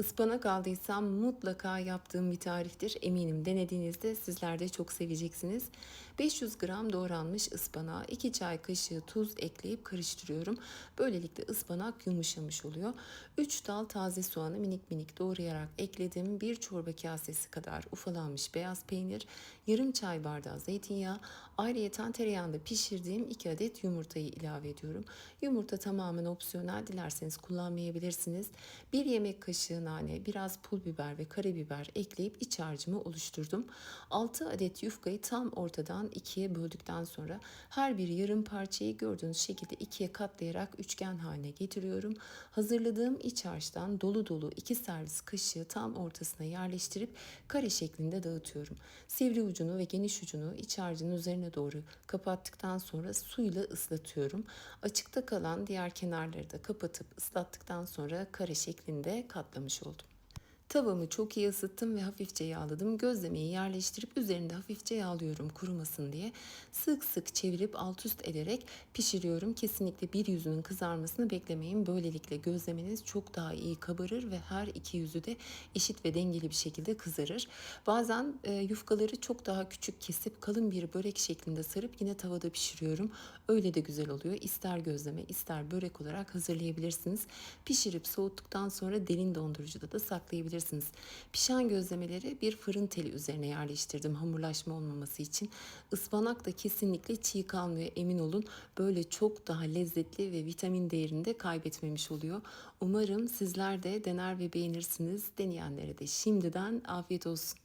Ispanak aldıysam mutlaka yaptığım bir tariftir. Eminim denediğinizde sizler de çok seveceksiniz. 500 gram doğranmış ıspanağa 2 çay kaşığı tuz ekleyip karıştırıyorum. Böylelikle ıspanak yumuşamış oluyor. 3 dal taze soğanı minik minik doğrayarak ekledim. 1 çorba kasesi kadar ufalanmış beyaz peynir, yarım çay bardağı zeytinyağı, ayrıyeten tereyağında pişirdiğim 2 adet yumurtayı ilave ediyorum. Yumurta tamamen opsiyonel. Dilerseniz kullanmayabilirsiniz. 1 yemek kaşığı nane, biraz pul biber ve karabiber ekleyip iç harcımı oluşturdum. 6 adet yufkayı tam ortadan ikiye böldükten sonra her bir yarım parçayı gördüğünüz şekilde ikiye katlayarak üçgen haline getiriyorum. Hazırladığım iç harçtan dolu dolu 2 servis kaşığı tam ortasına yerleştirip kare şeklinde dağıtıyorum. Sivri ucunu ve geniş ucunu iç harcın üzerine doğru kapattıktan sonra suyla ıslatıyorum. Açıkta kalan diğer kenarları da kapatıp ıslattıktan sonra kare şeklinde katlamış olmuş. Tavamı çok iyi ısıttım ve hafifçe yağladım. Gözlemeyi yerleştirip üzerinde hafifçe yağlıyorum kurumasın diye. Sık sık çevirip alt üst ederek pişiriyorum. Kesinlikle bir yüzünün kızarmasını beklemeyin. Böylelikle gözlemeniz çok daha iyi kabarır ve her iki yüzü de eşit ve dengeli bir şekilde kızarır. Bazen e, yufkaları çok daha küçük kesip kalın bir börek şeklinde sarıp yine tavada pişiriyorum. Öyle de güzel oluyor. İster gözleme ister börek olarak hazırlayabilirsiniz. Pişirip soğuttuktan sonra derin dondurucuda da saklayabilirsiniz. Pişen gözlemeleri bir fırın teli üzerine yerleştirdim hamurlaşma olmaması için. Ispanak da kesinlikle çiğ kalmıyor emin olun. Böyle çok daha lezzetli ve vitamin değerini de kaybetmemiş oluyor. Umarım sizler de dener ve beğenirsiniz. Deneyenlere de şimdiden afiyet olsun.